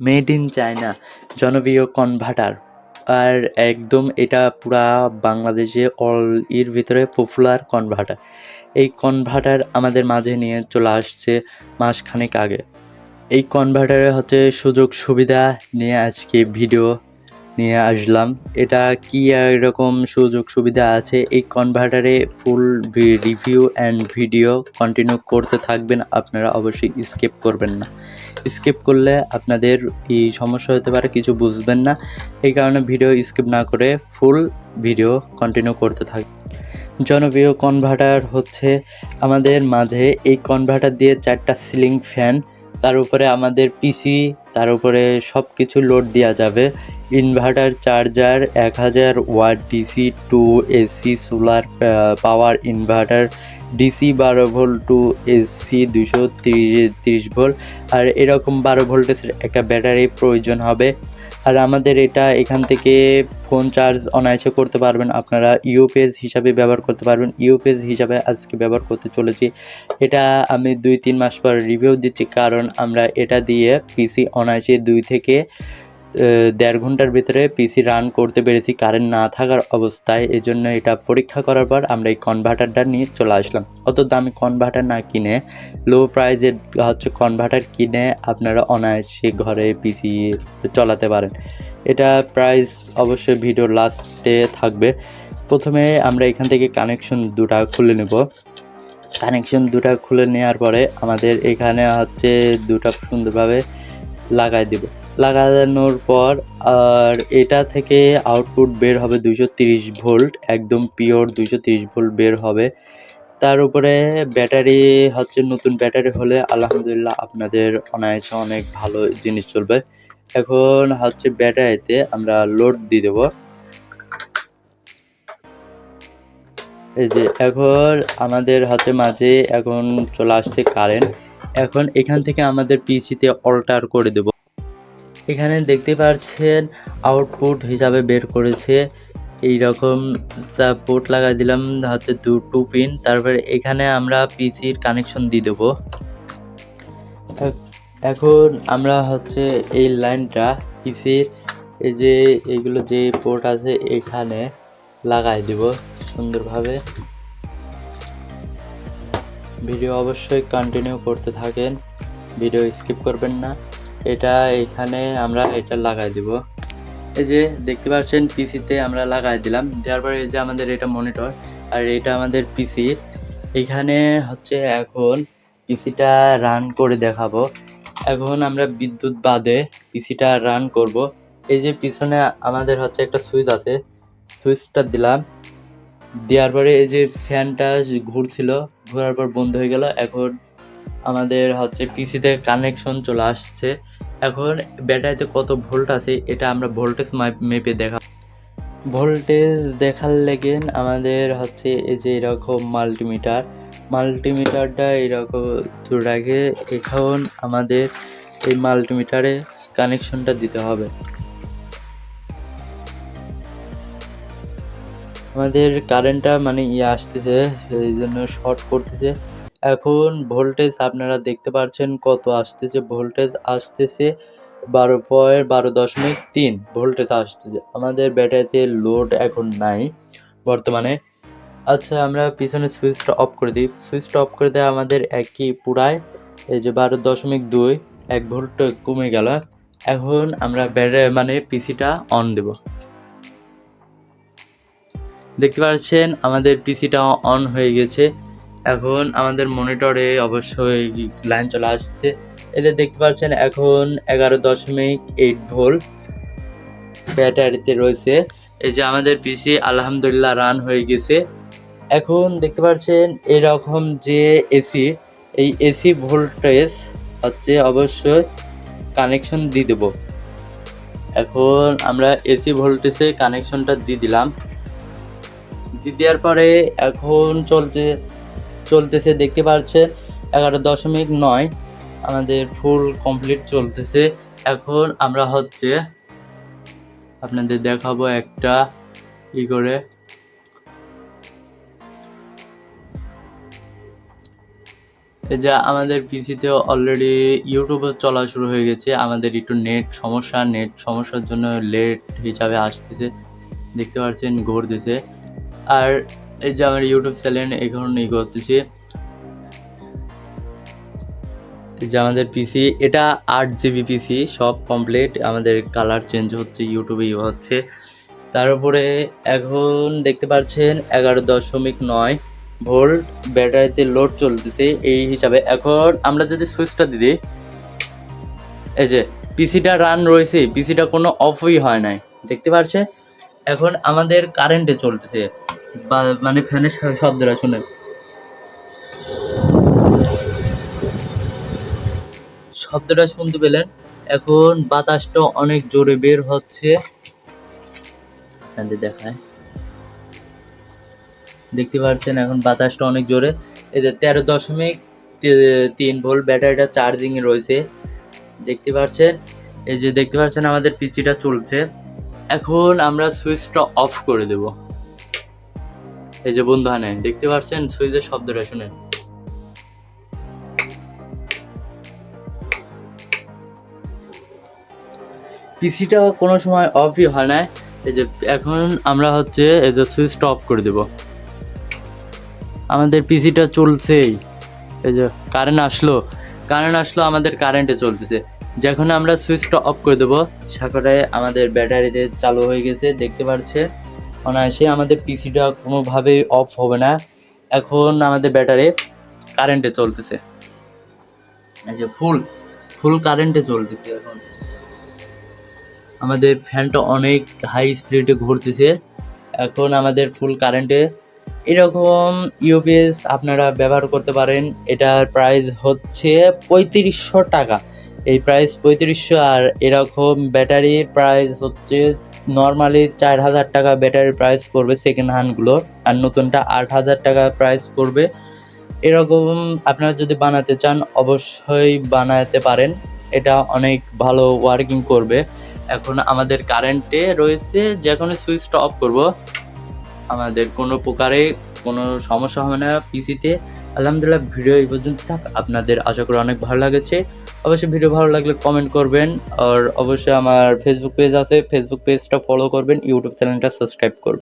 Made in China, জনপ্রিয় converter আর একদম এটা পুরা বাংলাদেশে অল এর ভিতরে পপুলার কনভার্টার এই কনভার্টার আমাদের মাঝে নিয়ে চলে আসছে মাসখানেক আগে। এই কনভার্টারে হচ্ছে সুযোগ সুবিধা নিয়ে আজকে ভিডিও নিয়ে আসলাম। এটা কি এরকম সুযোগ সুবিধা আছে? এই কনভার্টারে full review and video continue করতে থাকবেন। আপনারা অবশ্যই স্কিপ করবেন না। স্কিপ করলে আপনাদের এই সমস্যা হতে পারে, কিছু বুঝবেন না। এই কারণে ভিডিও স্কিপ না করে ফুল ভিডিও কন্টিনিউ করতে থাক জনপ্রিয় কনভার্টার হচ্ছে আমাদের মাঝে। এই কনভার্টার দিয়ে চারটা সিলিং ফ্যান তার উপরে আমাদের পিসি তার উপরে সব কিছু লোড দেওয়া যাবে। ইনভার্টার চার্জার এক হাজার watt DC to AC solar power inverter DC বারো ভোল্ট টু এসি দুশো তিরিশ ভোল্ট আর এরকম বারো ভোল্টেজের একটা ব্যাটারি প্রয়োজন হবে। আর আমাদের এটা এখান থেকে ফোন চার্জ অনায়াসে করতে পারবেন। আপনারা ইউপিএস হিসাবে ব্যবহার করতে পারবেন। ইউপিএস হিসাবে আজকে ব্যবহার করতে চলেছি। এটা আমি দুই, তিন মাস পর রিভিউ দিচ্ছি। কারণ আমরা এটা দিয়ে পিসি অনায়াসে দুই থেকে দেড় ঘণ্টার ভিতরে পিসি রান করতে পেরেছি। কারেন্ট না থাকার অবস্থায় এজন্য এটা পরীক্ষা করার পর আমরা এই কনভার্টারটা নিয়ে চলে আসলাম। অত দামি কনভার্টার না কিনে লো প্রাইজের হচ্ছে কনভার্টার কিনে আপনারা অনায়াসে ঘরে পিসি চালাতে পারেন। এটা প্রাইস অবশ্যই ভিডিও লাস্টে থাকবে। প্রথমে আমরা এখান থেকে কানেকশন দুটা খুলে নেব। কানেকশন দুটা খুলে নেওয়ার পরে আমাদের এখানে হচ্ছে দুটা সুন্দরভাবে লাগাই দেবো। লাগানোর পর, আর এটা থেকে আউটপুট বের হবে দুশো তিরিশ ভোল্ট, একদম পিওর দুশো তিরিশ ভোল্ট বের হবে। তার উপরে ব্যাটারি হচ্ছে নতুন ব্যাটারি হলে আলহামদুলিল্লাহ আপনাদের অনায়াসে অনেক ভালো জিনিস চলবে। এখন হচ্ছে ব্যাটারিতে আমরা লোড দিয়ে দেবো। এই যে এখন আমাদের হাতে মাঝে এখন চলে আসছে কারেন্ট এখন এখান থেকে আমাদের পিসিতে অল্টার করে দেব। এখানে দেখতে পাচ্ছেন আউটপুট হিসাবে বের করেছে। এই রকম পোর্ট লাগাই দিলাম হচ্ছে দু টু পিন তারপরে এখানে আমরা পিসির কানেকশন দিয়ে দেবো। এখন আমরা হচ্ছে এই লাইনটা পিসির, এই যে এগুলো যে পোর্ট আছে এখানে লাগাই দেব সুন্দরভাবে। ভিডিও অবশ্যই কন্টিনিউ করতে থাকেন, ভিডিও স্কিপ করবেন না। এটা এখানে আমরা এটা লাগাই দিব। এই যে দেখতে পাচ্ছেন, পিসিতে আমরা লাগাই দিলাম। দেওয়ার পরে এই যে আমাদের এটা মনিটর আর এটা আমাদের পিসি। এখানে হচ্ছে এখন পিসিটা রান করে দেখাবো। এখন আমরা বিদ্যুৎ বাদে পিসিটা রান করব। এই যে পিছনে আমাদের হচ্ছে একটা সুইচ আছে। সুইচটা দিলাম। দেওয়ার পরে এই যে ফ্যানটা ঘুরছিল, ঘোরার পর বন্ধ হয়ে গেল। এখন আমাদের হচ্ছে পিসিতে কানেকশন চলে আসছে। এখন ব্যাটারিতে কত ভোল্ট আছে, এটা আমরা ভোল্টেজ মেপে দেখা ভোল্টেজ দেখার লেগেন আমাদের হচ্ছে এই যে এরকম মাল্টিমিটার। মাল্টিমিটারটা এরকম রাখে, এখন আমাদের এই মাল্টিমিটারে কানেকশনটা দিতে হবে। আমাদের কারেন্টটা মানে ইয়ে আসতেছে, সেই জন্য শর্ট করতেছে। এখন ভোল্টেজ আপনারা দেখতে পাচ্ছেন কত আসতেছে ভোল্টেজ আসতেছে বারো পয়েন্ট বারো দশমিক তিন ভোল্টেজ আসতেছে। আমাদের ব্যাটারিতে লোড এখন নাই বর্তমানে। আচ্ছা আমরা পিছনে সুইচটা অফ করে দিই। সুইচটা অফ করে দেয় আমাদের একই পুরায়, এই যে বারো দশমিক দুই, এক ভোল্ট কমে গেল। এখন আমরা ব্যাটারি মানে পিসিটা অন দেব। দেখতে পাচ্ছেন, আমাদের পিসিটা অন হয়ে গেছে। এখন আমাদের মনিটরে অবশ্যই লাইন চলে আসছে। এদের দেখতে পাচ্ছেন এখন এগারো দশমিক এইট ভোল্ট ব্যাটারিতে রয়েছে। এই যে আমাদের পিসি আলহামদুলিল্লাহ রান হয়ে গেছে। এখন দেখতে পাচ্ছেন এরকম যে এসি এই এসি ভোল্টেজ হচ্ছে অবশ্যই কানেকশন দিয়ে দেব। এখন আমরা এসি ভোল্টেজে কানেকশনটা দিয়ে দিলাম। দিয়ে দেওয়ার পরে এখন চলছে চলতেছে, দেখতে পাচ্ছেন এগারো দশমিক নয়। আমাদের ফুল কমপ্লিট চলতেছে। এখন আমরা হচ্ছে আপনাদের দেখাবো একটা ই করে। যে আমাদের পিসিতে অলরেডি ইউটিউবে চলা শুরু হয়ে গেছে। আমাদের একটু নেট সমস্যা নেট সমস্যার জন্য লেট হিসাবে আসতেছে। দেখতে পাচ্ছেন ঘুরতেছে। আর এই যে আমার ইউটিউব চ্যানেল এখন ই করতেছি। যে আমাদের পিসি এটা আট জিবি পিসি সব কমপ্লিট আমাদের কালার চেঞ্জ হচ্ছে ইউটিউবে হচ্ছে। তার উপরে এখন দেখতে পাচ্ছেন, এগারো দশমিক নয় ভোল্ট ব্যাটারিতে লোড চলতেছে। এই হিসাবে এখন আমরা যদি সুইচটা দিই, এই যে পিসিটা রান রয়েছে পিসিটা কোনো অফই হয় নাই। দেখতে পাচ্ছে এখন আমাদের কারেন্টে চলতেছে। মানে ফ্যানের শব্দটা শুনে শব্দটা শুনতে পেলেন। এখন বাতাসটা অনেক জোরে বের হচ্ছে। দেখায়। দেখতে পাচ্ছেন এখন বাতাসটা অনেক জোরে। এদের তেরো দশমিক তিন ভোল্ট ব্যাটারিটা চার্জিং এ রয়েছে। দেখতে পাচ্ছেন? এই যে দেখতে পাচ্ছেন আমাদের পিচিটা চলছে। এখন আমরা সুইচটা অফ করে দেব। এই যে বন্ধু হানে, দেখতে পাচ্ছেন সুইচের শব্দটা শুনে পিসিটা কোনো সময় অফই হয় না এই যে এখন আমরা হচ্ছে এই যে সুইচটা অফ করে দেব। আমাদের পিসিটা চলছেই। এই যে কারেন্ট আসলো। কারেন্ট আসলো, আমাদের কারেন্টে চলতেছে। যখন আমরা সুইচটা অফ করে দেবো সাকরে আমাদের ব্যাটারিতে চালু হয়ে গেছে, দেখতে পাচ্ছে অনায়াসে আমাদের পিসিটা কোনোভাবেই অফ হবে না। এখন আমাদের ব্যাটারি কারেন্টে চলতেছে। যে ফুল ফুল কারেন্টে চলতেছে এখন। আমাদের ফ্যানটা অনেক হাই স্পিডে ঘুরতেছে। এখন আমাদের ফুল কারেন্টে এরকম ইউপিএস আপনারা ব্যবহার করতে পারেন। এটার প্রাইস হচ্ছে পঁয়ত্রিশশো টাকা। এই প্রাইস পঁয়ত্রিশশো আর এরকম ব্যাটারির প্রাইস হচ্ছে নর্মালি চার হাজার টাকা ব্যাটারির প্রাইস পড়বে সেকেন্ড হ্যান্ডগুলো আর নতুনটা আট হাজার টাকা প্রাইস পড়বে। এরকম আপনারা যদি বানাতে চান অবশ্যই বানাতে পারেন। এটা অনেক ভালো ওয়ার্কিং করবে। এখন আমাদের কারেন্টে রয়েছে যে কোনো সুইচটা অফ করব। আমাদের কোনো প্রকারে কোনো সমস্যা হবে না পিসিতে আলহামদুলিল্লাহ ভিডিও এই পর্যন্ত থাক। আপনাদের আশা করি অনেক ভালো লাগেছে। অবশ্যই ভিডিও ভালো লাগলে কমেন্ট করবেন, আর অবশ্যই আমার ফেসবুক পেজ আছে ফেসবুক পেজটা ফলো করবেন ইউটিউব চ্যানেলটা সাবস্ক্রাইব করবেন।